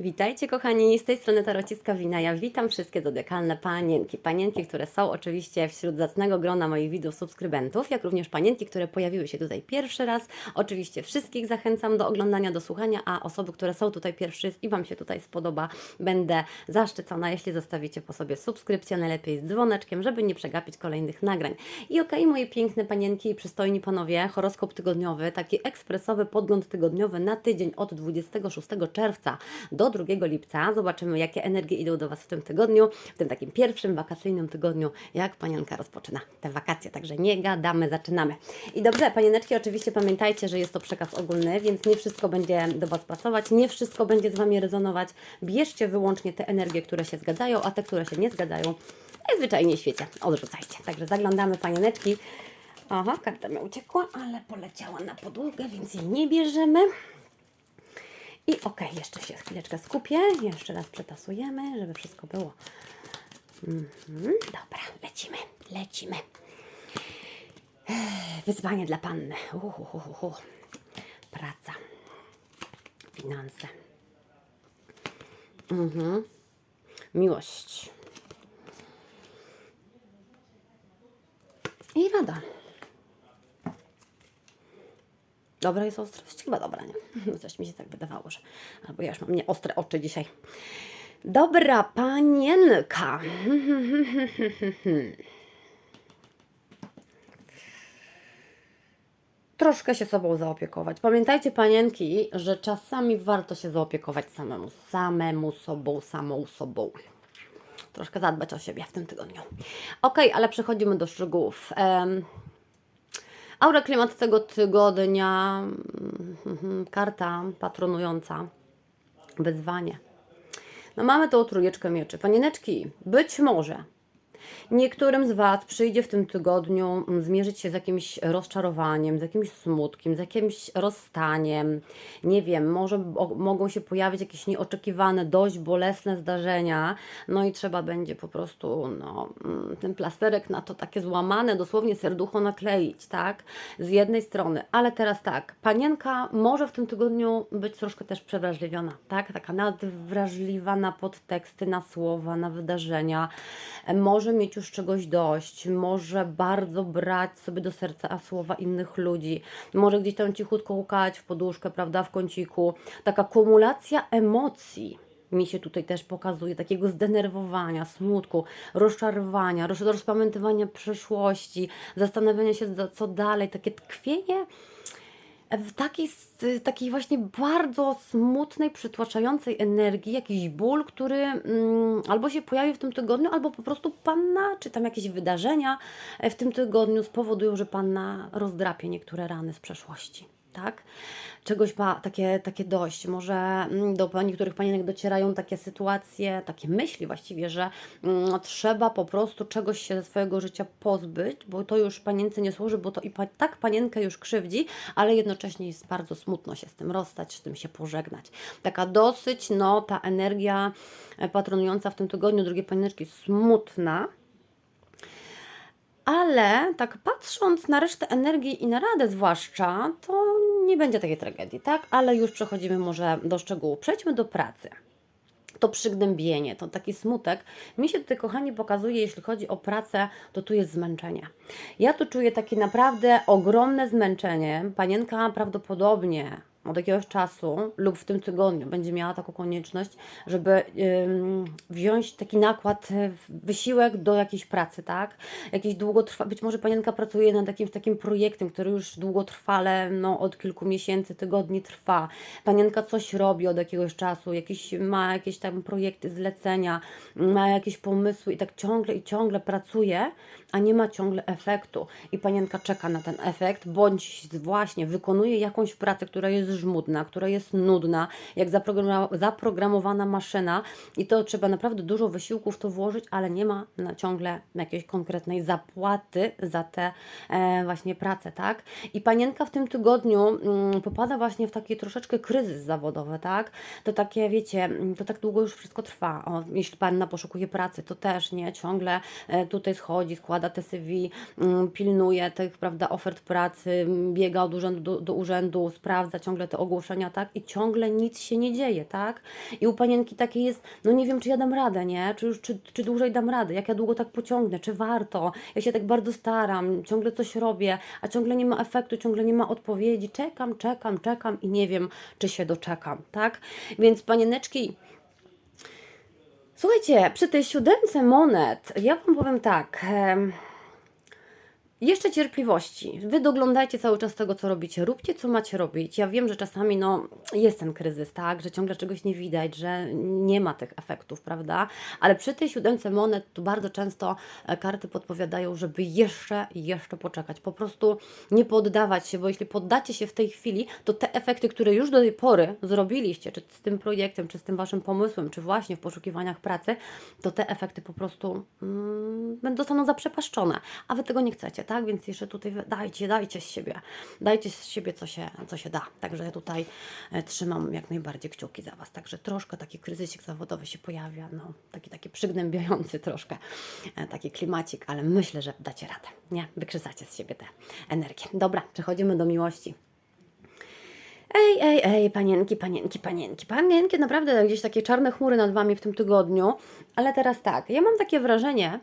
Witajcie kochani, z tej strony Tarociska Wina. Ja witam wszystkie zodiakalne panienki. Panienki, które są oczywiście wśród zacnego grona moich widzów, subskrybentów, jak również panienki, które pojawiły się tutaj pierwszy raz. Oczywiście wszystkich zachęcam do oglądania, do słuchania, a osoby, które są tutaj pierwszy i Wam się tutaj spodoba, będę zaszczycona, jeśli zostawicie po sobie subskrypcję, najlepiej z dzwoneczkiem, żeby nie przegapić kolejnych nagrań. I okej, moje piękne panienki i przystojni panowie, horoskop tygodniowy, taki ekspresowy podgląd tygodniowy na tydzień od 26 czerwca do 2 lipca. Zobaczymy, jakie energie idą do Was w tym tygodniu, w tym takim pierwszym wakacyjnym tygodniu, jak panienka rozpoczyna te wakacje. Także nie gadamy, zaczynamy. I dobrze, panieneczki, oczywiście pamiętajcie, że jest to przekaz ogólny, więc nie wszystko będzie do Was pasować, nie wszystko będzie z Wami rezonować. Bierzcie wyłącznie te energie, które się zgadzają, a te, które się nie zgadzają, najzwyczajniej w świecie odrzucajcie. Także zaglądamy, panieneczki. Aha, karta mi uciekła, ale poleciała na podłogę, więc jej nie bierzemy. I okej, jeszcze się chwileczkę skupię. Jeszcze raz przetasujemy, żeby wszystko było. Mhm, dobra, lecimy, lecimy. Wyzwanie dla panny. Uhuhuhu. Praca. Finanse. Mhm. Miłość. I rada. Dobra jest ostrość? Chyba dobra, nie? No Coś mi się tak wydawało, że... Albo ja już mam nie ostre oczy dzisiaj. Dobra, panienka. Troszkę się sobą zaopiekować. Pamiętajcie, panienki, że czasami warto się zaopiekować samemu, samemu sobą, samą sobą troszkę zadbać o siebie w tym tygodniu. Ok, ale przechodzimy do szczegółów. Em, Aura klimat tego tygodnia, mhm, karta patronująca, wyzwanie. No mamy tą trójeczkę mieczy. Panieneczki, być może niektórym z Was przyjdzie w tym tygodniu mm, zmierzyć się z jakimś rozczarowaniem, z jakimś smutkiem, z jakimś rozstaniem. Nie wiem, może mogą się pojawić jakieś nieoczekiwane, dość bolesne zdarzenia. No i trzeba będzie po prostu no, mm, ten plasterek na to takie złamane, dosłownie serducho nakleić, tak? Z jednej strony. Ale teraz tak, panienka może w tym tygodniu być troszkę też przewrażliwiona, tak? Taka nadwrażliwa na podteksty, na słowa, na wydarzenia. E, Może mieć już czegoś dość, może bardzo brać sobie do serca słowa innych ludzi, może gdzieś tam cichutko łukać w poduszkę, prawda, w kąciku. Taka kumulacja emocji mi się tutaj też pokazuje, takiego zdenerwowania, smutku, rozczarowania, roz, rozpamiętywania przeszłości, zastanawiania się, co dalej, takie tkwienie w takiej, s- takiej właśnie bardzo smutnej, przytłaczającej energii, jakiś ból, który mm, albo się pojawi w tym tygodniu, albo po prostu panna, czy tam jakieś wydarzenia e, w tym tygodniu spowodują, że panna rozdrapie niektóre rany z przeszłości. Tak? Czegoś ma takie, takie dość. Może mm, do niektórych panienek docierają takie sytuacje, takie myśli właściwie, że mm, trzeba po prostu czegoś się ze swojego życia pozbyć, bo to już panience nie służy, bo to i pa, tak panienkę już krzywdzi, ale jednocześnie jest bardzo smutno się z tym rozstać, z tym się pożegnać. Taka dosyć, no, ta energia e, patronująca w tym tygodniu drugiej panieneczki smutna, ale tak patrząc na resztę energii i na radę zwłaszcza, to nie będzie takiej tragedii, tak? Ale już przechodzimy może do szczegółów. Przejdźmy do pracy. To przygnębienie, to taki smutek. Mi się tutaj, kochani, pokazuje, jeśli chodzi o pracę, to tu jest zmęczenie. Ja tu czuję takie naprawdę ogromne zmęczenie. Panienka prawdopodobnie od jakiegoś czasu lub w tym tygodniu będzie miała taką konieczność, żeby wziąć taki nakład, y, wysiłek do jakiejś pracy, tak? Jakiś długotrwa, być może panienka pracuje nad jakimś takim projektem, który już długotrwale, no od kilku miesięcy, tygodni trwa. Panienka coś robi od jakiegoś czasu, jakiś, ma jakieś tam projekty, zlecenia, ma jakieś pomysły i tak ciągle i ciągle pracuje, a nie ma ciągle efektu. I panienka czeka na ten efekt, bądź właśnie wykonuje jakąś pracę, która jest żmudna, która jest nudna, jak zaprogramowana maszyna i to trzeba naprawdę dużo wysiłku w to włożyć, ale nie ma na ciągle jakiejś konkretnej zapłaty za te e, właśnie pracę, tak? I panienka w tym tygodniu mm, popada właśnie w taki troszeczkę kryzys zawodowy, tak? To takie, wiecie, mm, to tak długo już wszystko trwa. O, jeśli panna poszukuje pracy, to też nie, ciągle e, tutaj schodzi, składa te CV, mm, pilnuje tych, prawda, ofert pracy, mm, biega od urzędu do, do urzędu, sprawdza ciągle ciągle te ogłoszenia, tak? I ciągle nic się nie dzieje, tak? I u panienki takie jest, no nie wiem, czy ja dam radę, nie? Czy, już, czy, czy dłużej dam radę? Jak ja długo tak pociągnę? Czy warto? Ja się tak bardzo staram, ciągle coś robię, a ciągle nie ma efektu, ciągle nie ma odpowiedzi. Czekam, czekam, czekam i nie wiem, czy się doczekam, tak? Więc panieneczki, Słuchajcie, przy tej siódemce monet, ja Wam powiem tak. Jeszcze cierpliwości. Wy doglądajcie cały czas tego, co robicie. Róbcie, co macie robić. Ja wiem, że czasami no, jest ten kryzys, tak? Że ciągle czegoś nie widać, że nie ma tych efektów, prawda? Ale przy tej siódemce monet tu bardzo często e, karty podpowiadają, żeby jeszcze, jeszcze poczekać. Po prostu nie poddawać się, bo jeśli poddacie się w tej chwili, to te efekty, które już do tej pory zrobiliście, czy z tym projektem, czy z tym Waszym pomysłem, czy właśnie w poszukiwaniach pracy, to te efekty po prostu mm, zostaną zaprzepaszczone, a Wy tego nie chcecie, tak? Więc jeszcze tutaj dajcie, dajcie z siebie, dajcie z siebie, co się, co się da. Także ja tutaj e, trzymam jak najbardziej kciuki za Was. Także troszkę taki kryzysik zawodowy się pojawia, no, taki, taki przygnębiający troszkę, e, taki klimacik, ale myślę, że dacie radę, nie? Wykrzysacie z siebie tę energię. Dobra, przechodzimy do miłości. Ej, ej, ej, panienki, panienki, panienki, panienki, naprawdę gdzieś takie czarne chmury nad Wami w tym tygodniu, ale teraz tak, ja mam takie wrażenie,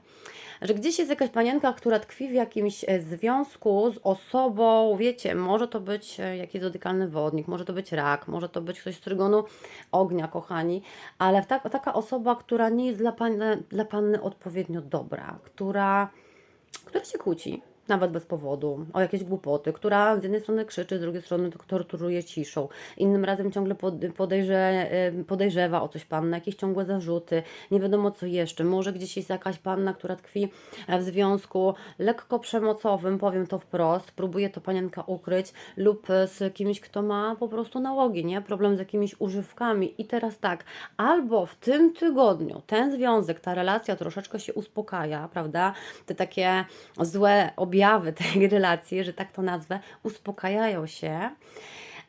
że gdzieś jest jakaś panienka, która tkwi w jakimś e, związku z osobą, wiecie, może to być e, jakiś zodykalny wodnik, może to być rak, może to być ktoś z trygonu ognia, kochani, ale ta, taka osoba, która nie jest dla panny, dla panny odpowiednio dobra, która, która się kłóci, nawet bez powodu, o jakieś głupoty, która z jednej strony krzyczy, z drugiej strony torturuje ciszą, innym razem ciągle pod- podejrze, podejrzewa o coś panna, jakieś ciągłe zarzuty, nie wiadomo co jeszcze, może gdzieś jest jakaś panna, która tkwi e, w związku lekko przemocowym, powiem to wprost, próbuje to panienka ukryć lub e, z kimś, kto ma po prostu nałogi, nie? Problem z jakimiś używkami i teraz tak, albo w tym tygodniu ten związek, ta relacja troszeczkę się uspokaja, prawda? Te takie złe objawy tej relacji, że tak to nazwę, uspokajają się.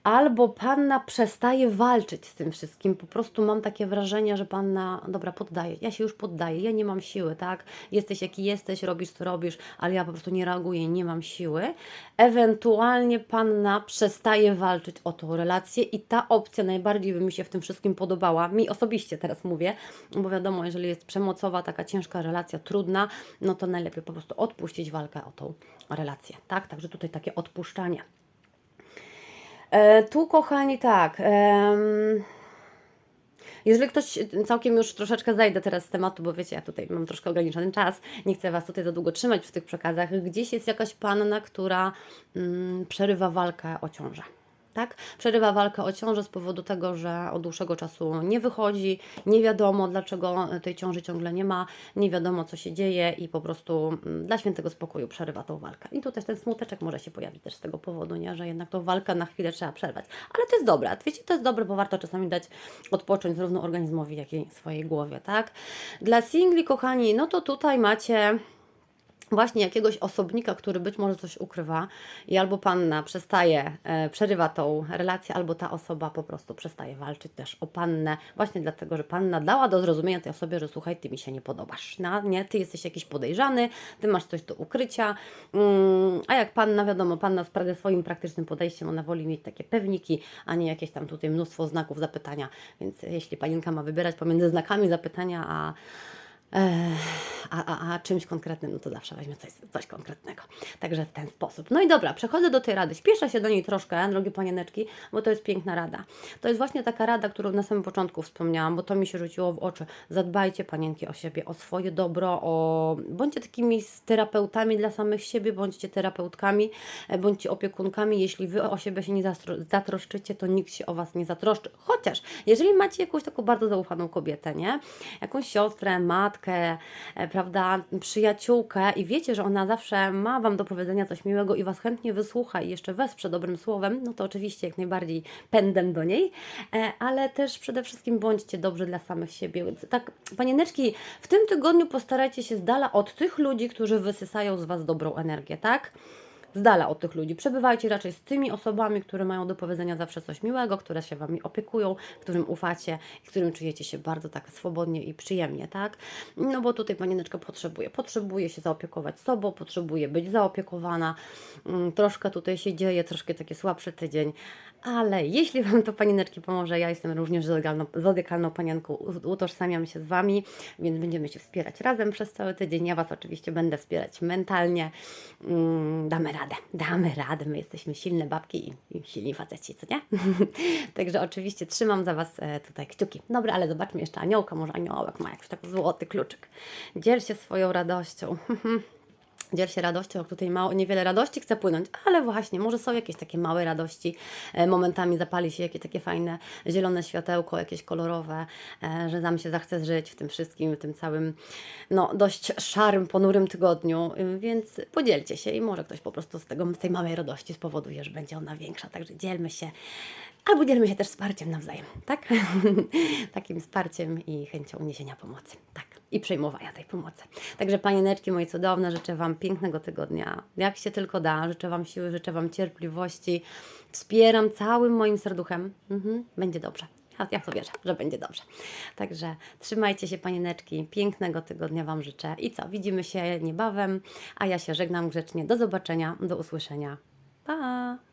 Albo panna przestaje walczyć z tym wszystkim. Po prostu mam takie wrażenie, że panna, dobra, poddaję. Ja się już poddaję, ja nie mam siły, tak? Jesteś jaki jesteś, robisz co robisz, ale ja po prostu nie reaguję, nie mam siły. Ewentualnie panna przestaje walczyć o tą relację i ta opcja najbardziej by mi się w tym wszystkim podobała. Mi osobiście teraz mówię, bo wiadomo, jeżeli jest przemocowa, taka ciężka relacja, trudna, no to najlepiej po prostu odpuścić walkę o tą relację, tak? Także tutaj takie odpuszczanie. E, tu, kochani, tak. jeżeli ktoś, całkiem już troszeczkę zajdę teraz z tematu, bo wiecie, ja tutaj mam troszkę ograniczony czas, nie chcę Was tutaj za długo trzymać w tych przekazach. Gdzieś jest jakaś panna, która mm, przerywa walkę o ciążę. Tak? Przerywa walkę o ciążę z powodu tego, że od dłuższego czasu nie wychodzi, nie wiadomo dlaczego tej ciąży ciągle nie ma, nie wiadomo co się dzieje i po prostu mm, dla świętego spokoju przerywa tą walkę. I tu też ten smuteczek może się pojawić też z tego powodu, nie? że jednak tą walkę na chwilę trzeba przerwać. Ale to jest dobre, wiecie, to jest dobre, bo warto czasami dać odpocząć zarówno organizmowi, jak i swojej głowie, tak? Dla singli, kochani, no to tutaj macie właśnie jakiegoś osobnika, który być może coś ukrywa i albo panna przestaje, e, przerywa tą relację, albo ta osoba po prostu przestaje walczyć też o pannę, właśnie dlatego, że panna dała do zrozumienia tej osobie, że słuchaj, ty mi się nie podobasz, no, nie, ty jesteś jakiś podejrzany, ty masz coś do ukrycia, mm, a jak panna, wiadomo, panna sprawia swoim praktycznym podejściem, ona woli mieć takie pewniki, a nie jakieś tam tutaj mnóstwo znaków zapytania, więc jeśli panienka ma wybierać pomiędzy znakami zapytania, a a, a, a czymś konkretnym, no to zawsze weźmie coś, coś konkretnego. Także w ten sposób. No i dobra, przechodzę do tej rady. Śpieszę się do niej troszkę, drogie panieneczki, bo to jest piękna rada. To jest właśnie taka rada, którą na samym początku wspomniałam, bo to mi się rzuciło w oczy. Zadbajcie, panienki, o siebie, o swoje dobro, o... bądźcie takimi terapeutami dla samych siebie, bądźcie terapeutkami, e, bądźcie opiekunkami. Jeśli wy o siebie się nie zatroszczycie, to nikt się o was nie zatroszczy. Chociaż, jeżeli macie jakąś taką bardzo zaufaną kobietę, nie? Jakąś siostrę, matkę, e, prawda, przyjaciółkę i wiecie, że ona zawsze ma Wam do powiedzenia coś miłego i Was chętnie wysłucha i jeszcze wesprze dobrym słowem, no to oczywiście jak najbardziej pędem do niej, e, ale też przede wszystkim bądźcie dobrzy dla samych siebie. Tak, panieneczki, w tym tygodniu postarajcie się z dala od tych ludzi, którzy wysysają z Was dobrą energię, tak? Z dala od tych ludzi. Przebywajcie raczej z tymi osobami, które mają do powiedzenia zawsze coś miłego, które się Wami opiekują, którym ufacie i którym czujecie się bardzo tak swobodnie i przyjemnie, tak? No bo tutaj panieneczka potrzebuje. Potrzebuje się zaopiekować sobą, potrzebuje być zaopiekowana. Mm, Troszkę tutaj się dzieje, troszkę taki słabszy tydzień, Ale jeśli Wam to panieneczki pomoże, ja jestem również zodiakalną, zodiakalną panienką, utożsamiam się z Wami, więc będziemy się wspierać razem przez cały tydzień. Ja Was oczywiście będę wspierać mentalnie. Mm, damy radę, damy radę. My jesteśmy silne babki i, i silni faceci, co nie? Także oczywiście trzymam za Was e, tutaj kciuki. Dobra, ale zobaczmy jeszcze aniołka. Może aniołek ma jakiś taki złoty kluczyk. Dziel się swoją radością. Dziel się radością, jak tutaj mało, niewiele radości chce płynąć, ale właśnie, może są jakieś takie małe radości, e, momentami zapali się jakieś takie fajne zielone światełko, jakieś kolorowe, e, że nam się zachce żyć w tym wszystkim, w tym całym, no dość szarym, ponurym tygodniu, y, więc podzielcie się i może ktoś po prostu z, tego, z tej małej radości spowoduje, że będzie ona większa, także dzielmy się, albo dzielmy się też wsparciem nawzajem, tak? Takim wsparciem i chęcią uniesienia pomocy, tak i przejmowania tej pomocy. Także panieneczki moje cudowne, życzę Wam pięknego tygodnia, jak się tylko da, życzę Wam siły, życzę Wam cierpliwości, wspieram całym moim serduchem, mhm, będzie dobrze. Ja, to wierzę, że będzie dobrze. Także trzymajcie się panieneczki, pięknego tygodnia Wam życzę i co, widzimy się niebawem, a ja się żegnam grzecznie, do zobaczenia, do usłyszenia. Pa!